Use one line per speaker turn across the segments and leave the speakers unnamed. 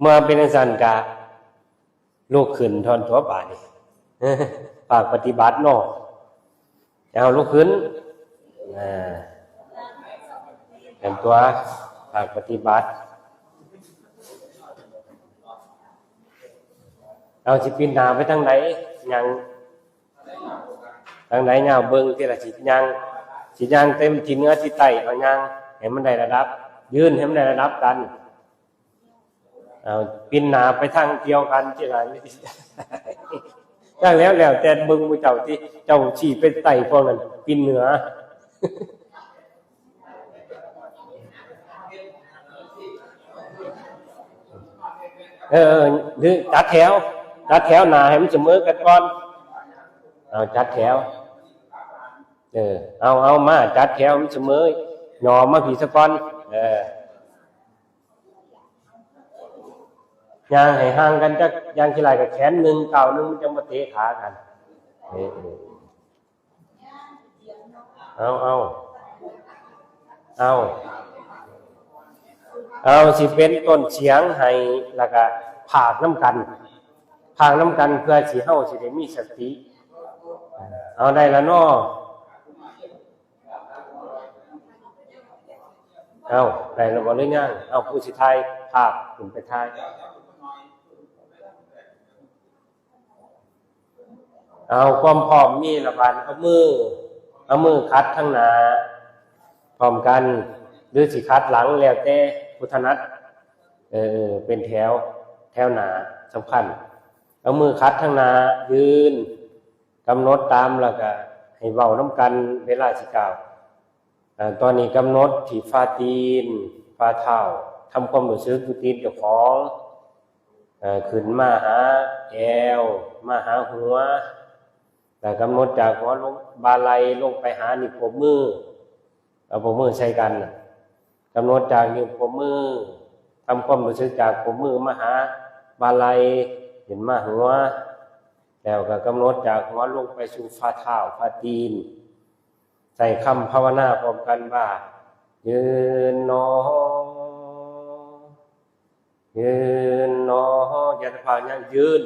เมื่อเป็นสันกะลูกขึ้นทอนตัวบานี่ฝากปฏิบัตินอกเอาลูกขึ้นอ่าเป็นตัวฝากปฏิบัติ เราสิปีนหาไปทางไหนยังทางไหนยาวเบิ้งที่ละสิยังสิยังเต็มทีเนื้อที่ไตเอายังให้มันได้ระดับ ยืนให้มันได้ระดับกัน เอาปีนหนาไปทางเดียวกันที่ไหนได้แล้วแล้วแต่เบิ้งมือเจ้าที่เจ้าชี้เป็นไตพวกนั้นปีนเหนือเออหรือจัดแถวจัดแถวหนาให้มันเสมอกันก่อนเอาจัดแถวเออเอาเอามาจัดแถวมันเสมอหนอมาผีสะก้อนเออ ย่างให้ห่างกันจักอยางที่ไรกับแขนหนึ่งเก่าหนึ่งมันจะมาเตะขากันเอาเอาเอาเอาสิเป็นต้นเสียงให้แล้วก็ผากน้ำกันผากน้ำกันเพื่อสิเฮาสิได้มีสติ เอาได้ล้วเนาะเอาได้แล้วบ่หรือยังเอาผู้สิทายภาพขึ้นไปทาย เอาความพร้อมมีละบานเอามือ เอามือคัดข้างหน้าพร้อมกัน หรือสิคัดหลังแล้วแต่พุทธนัตเออเป็นแถวแถวหนาสำคัญ เอามือคัดข้างหน้ายืนกำหนดตามแล้วก็ให้เบาน้ำกันเวลาสิกล่าวอ่าตอนนี้กำหนดที่ฟ้าตีนฟ้าเท้าทำความรู้สึกอยู่ตีนเจ้าของขึ้นมาหาแอวมาหาหัว แต่กำหนดจากหัวลงบาลัยลงไปหานิ้วโป้งมือเอาโป้งมือใช้กันนะกำหนดจากนิ้วโป้งมือทำความรู้สึกจากโป้งมือมาหาบาลัยเห็นมาหัว แล้วก็กำหนดจากหัวลงไปสู่ฝ่าเท้าฝ่าตีน ใส่คำภาวนาพร้อมกันว่า ยืนนอยืนนออย่าพายังยืน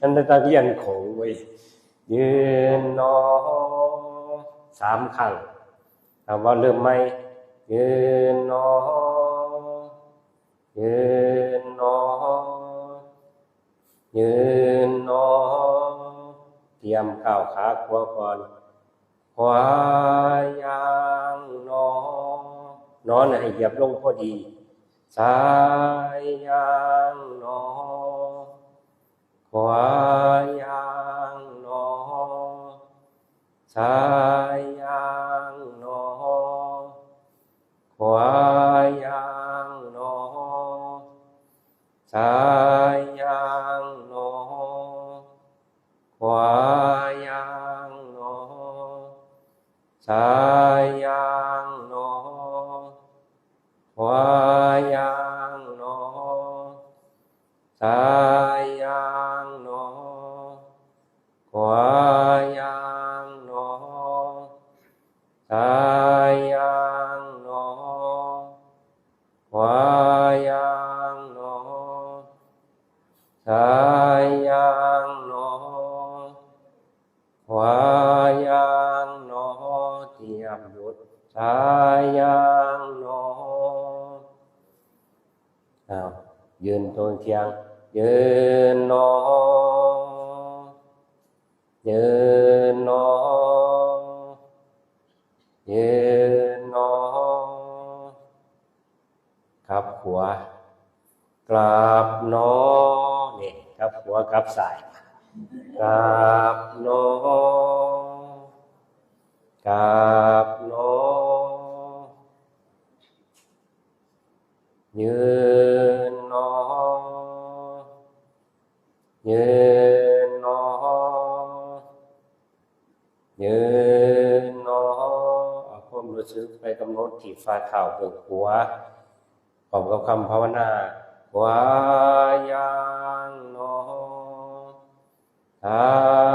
นั่นนตะเกียนโขงไว้ยยืนนอสามครั้งถามว่าเริ่มไหมยืนนอยืนนอยืนนอเตรียมก้าวขาขวาก่อนขวายางนอนอนให้เหยียบลงพอดีซ้ายยางนอ วายางหนอซ้ายยางหนอขวายางหนอซ้ายยางหนอขวายางหนอซ้า หับสายกราบหนอกราบหนอยืนหนอยืนหนอยืนหนอเอาความรู้สึกไปกำหนดที่ฝ่าเท้าเบื้องขวพร้อมกับคำภาวนา วายา ซ้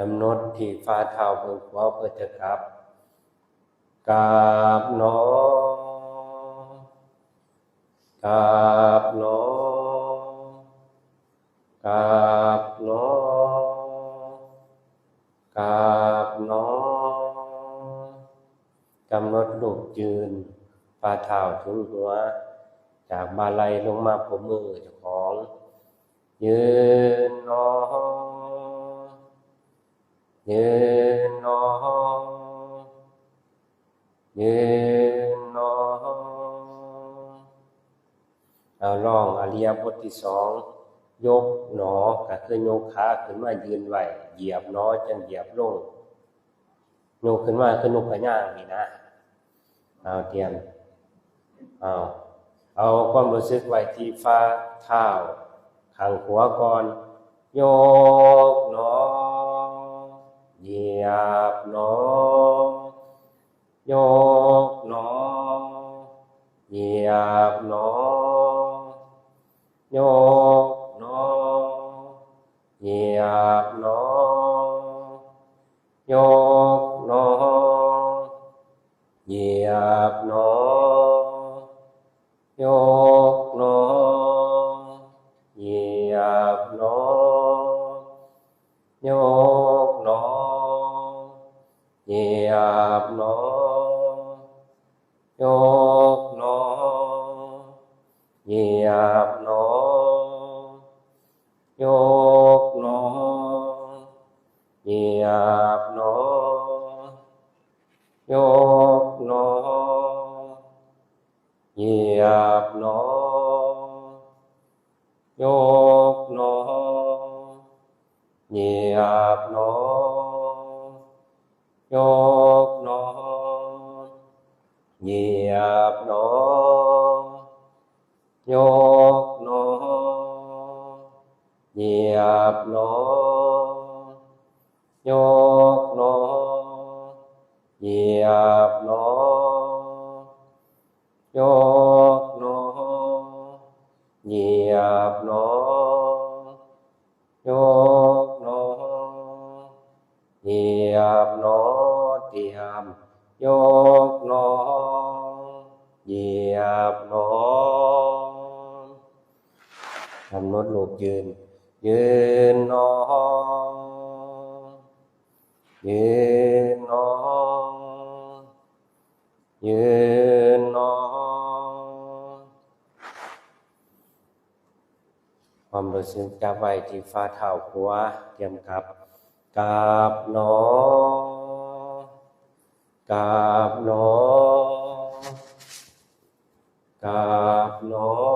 กำหนดที่ฝ่าเท้าเบื้อขวาเพื่อจะกลับกราบหนอกราบหนอกราบหนอกราบหนอกำหนดลูกยืนฝ่าเท้าถึงหัว จากบาลัยลงมาผมมือเจ้าของ ยืนหนอ ยืนหนอยืนหนอเอาลองอริยบทที่สองยกหนอก็คือยกขาขึ้นมายืนไหวเหยียบหนอจังเหยียบลงยกขึ้นมาคือนกขย่างนี่นะเอาเตรียมเอาเอาความรู้สึกไว้ที่ฝ่าเท้าข้างขวก่อน โยกหนอ เหยียบหนอโยกหนอ เหยียบหนอโยก nhiệt nó nho กำหนดลูกยืน ยืนนอ ยืนนอ ยืนนอ ความรู้สึกจับไว้ที่ฝ่าเท้าขวาเตรียมกับกราบหนอกราบหนอกราบหนอ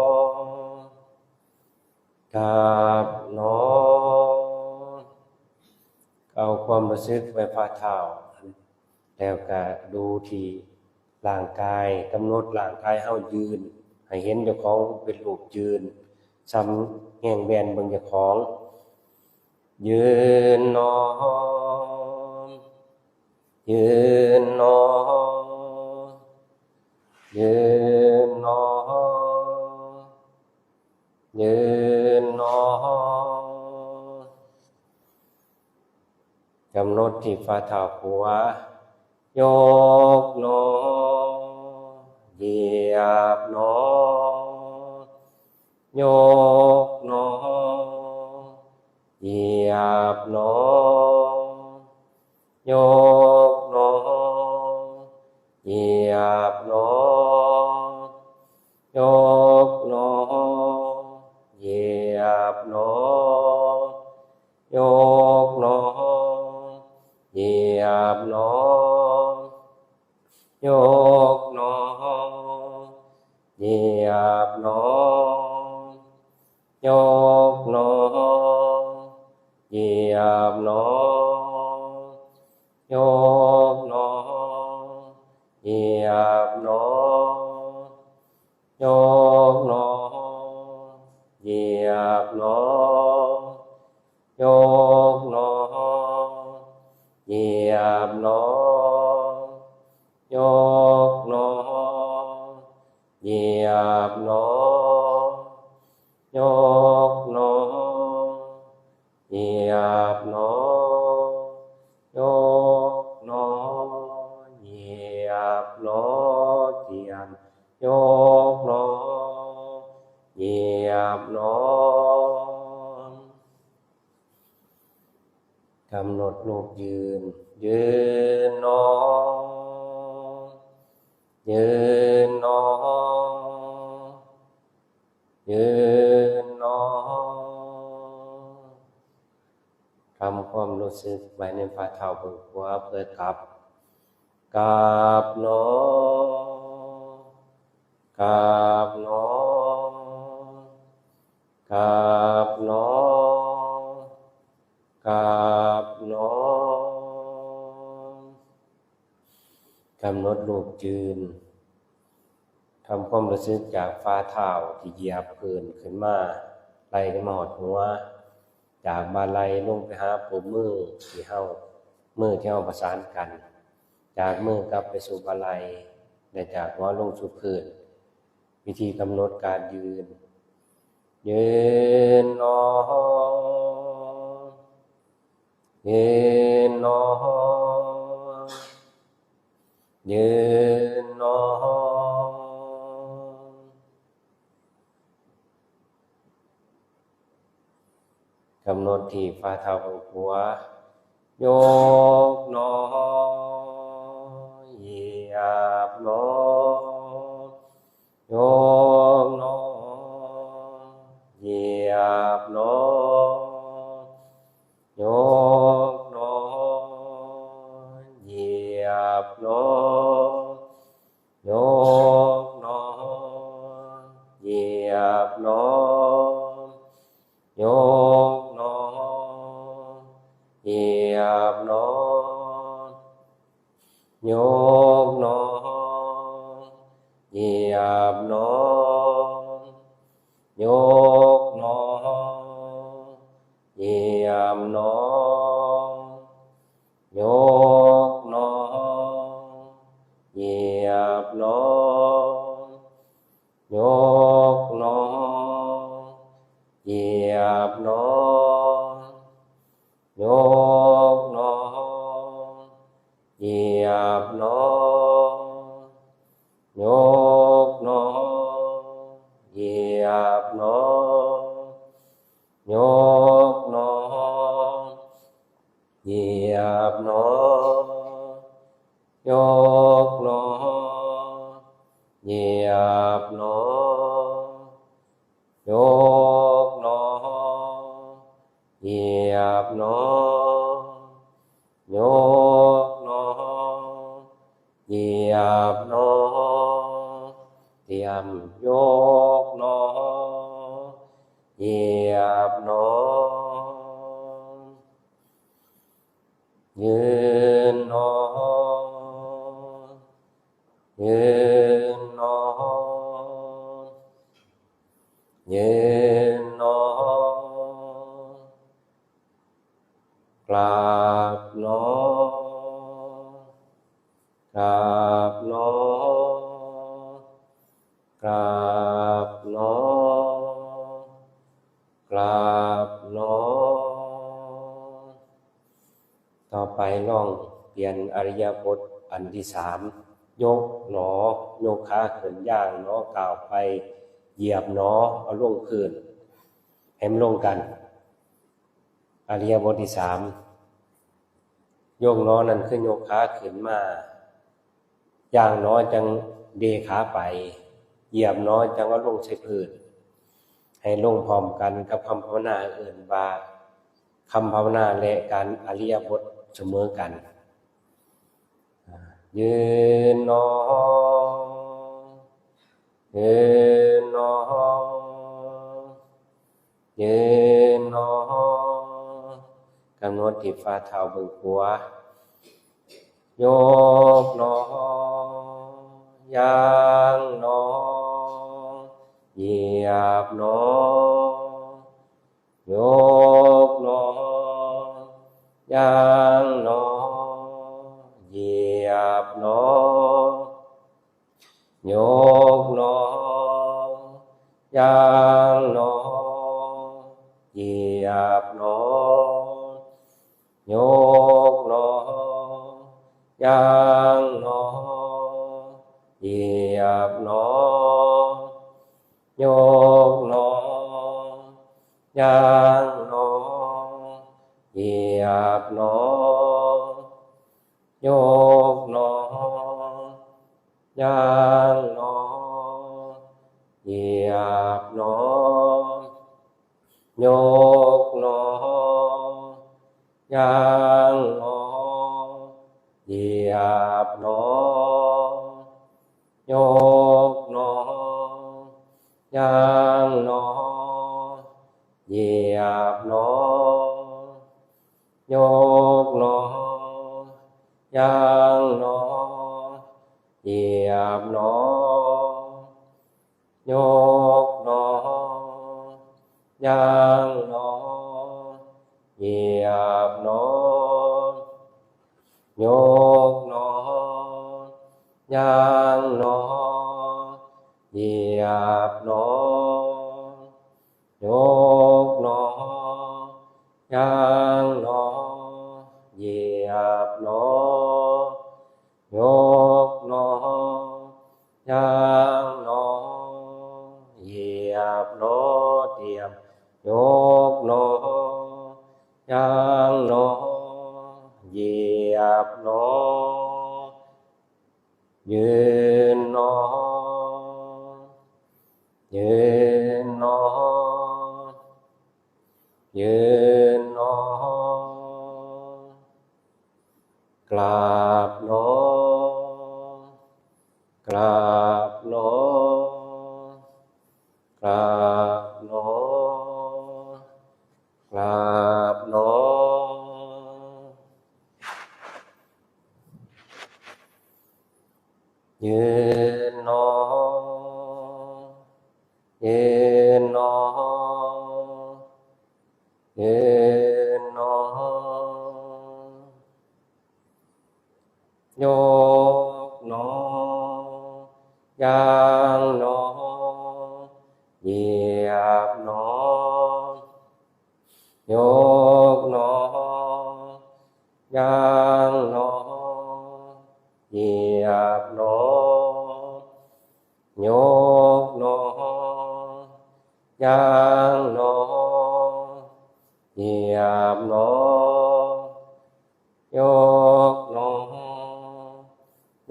กราบหนอเอาความรู้สึกไว้ฝ่าเท้าแล้วก็ดูที่ร่างกายกำหนดร่างกายเฮายืน ให้เห็นเจ้าของเป็นรูปยืนซ้ำแง่งแวนเบิ่งเจ้าของ ยืนหนอยืนหนอยืนหนอยืน กำหนดที่ฝ่าเท้าขวาโยกหนอเหยียบหนอโยกหนอเหยียบหนอโยก บหนอ ยกหนอ เหยียบหนอ ยกหนอ เหยียบหนอ อกำหนดรูปยืน ยืนนอยืนนอยืนนอทำความรู้สึกไว้ในฝ่าเท้าบื้องขวาเพื่อกลับกราบนอกราบนอกราบ อกำหนดรูปยืนทำความรู้สึกจากฝ่าเท้าที่เหยียบพื้นขึ้นมาไล่ขึ้นมาหอดหัว จากบาลัยลงไปหาปุ่มมือที่เฮามือที่เฮาประสานกัน จากมือกลับไปสู่บาลัยและจากหัวลงสู่พื้นวิธีกำหนดการยืน ยืนนอยืนนอ ยืนนอกำหนดที่ฝ่าเท้าของหัวโยกนอเหยียบนอโยกนอเหยียบนอ ยียบนอเตรียมยกนอเหยียบนอยืนนอยืน ต่อไปล่องเปลี่ยนอริยบทอันที่สามยกหนอ โยกขาเขินย่างหนอกล่าวไป เหยียบหนอเอาลงพื้นให้มันลงกัน อริยบทที่สามโยกหนอนั่นคือยกขาขึ้นมาย่างหนอจังเดขาไป เหยียบหนอจังว่าลงใส่พื้นให้ลงพร้อมกันกับคำภาวนาอื่นว่าคำภาวนาและการอริยบท เสมอกัน ยืนนองยืนนองยืนนองกำหนดที่ฝ่าเท้าบื้องขวาโยกหนองยางหนองเหยียบหนองโยกหนองยาง đạp nó, nhốt nó, giang nó diệp nó, nhốt nó, giang nó diệp nó, nhốt nó, giang nó diệp nó. ย่างนอเหยียบนอยกนอย่างนอเหยียบนอยกนอย่างนอเหยียบนอ Yeah. えー。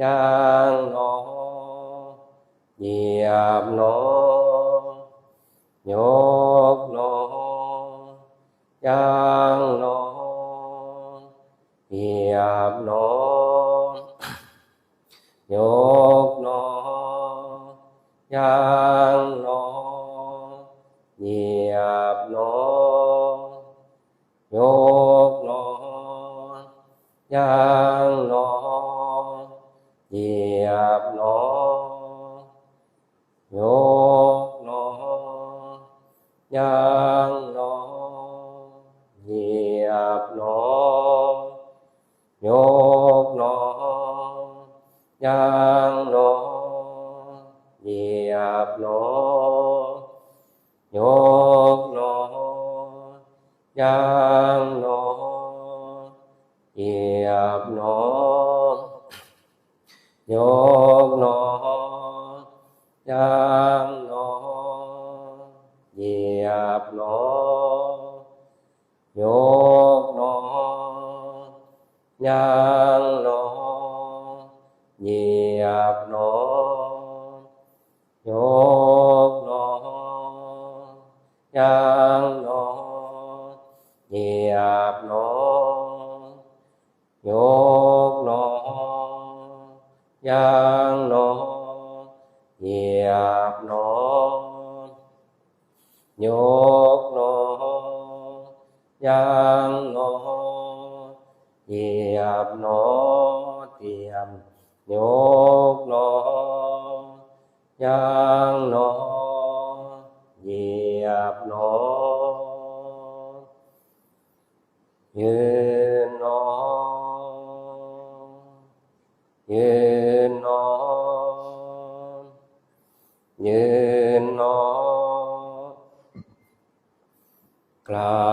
chang nó nhiệp nó nhốt nó chang nó nhô 像。 ยืนหนอกราบ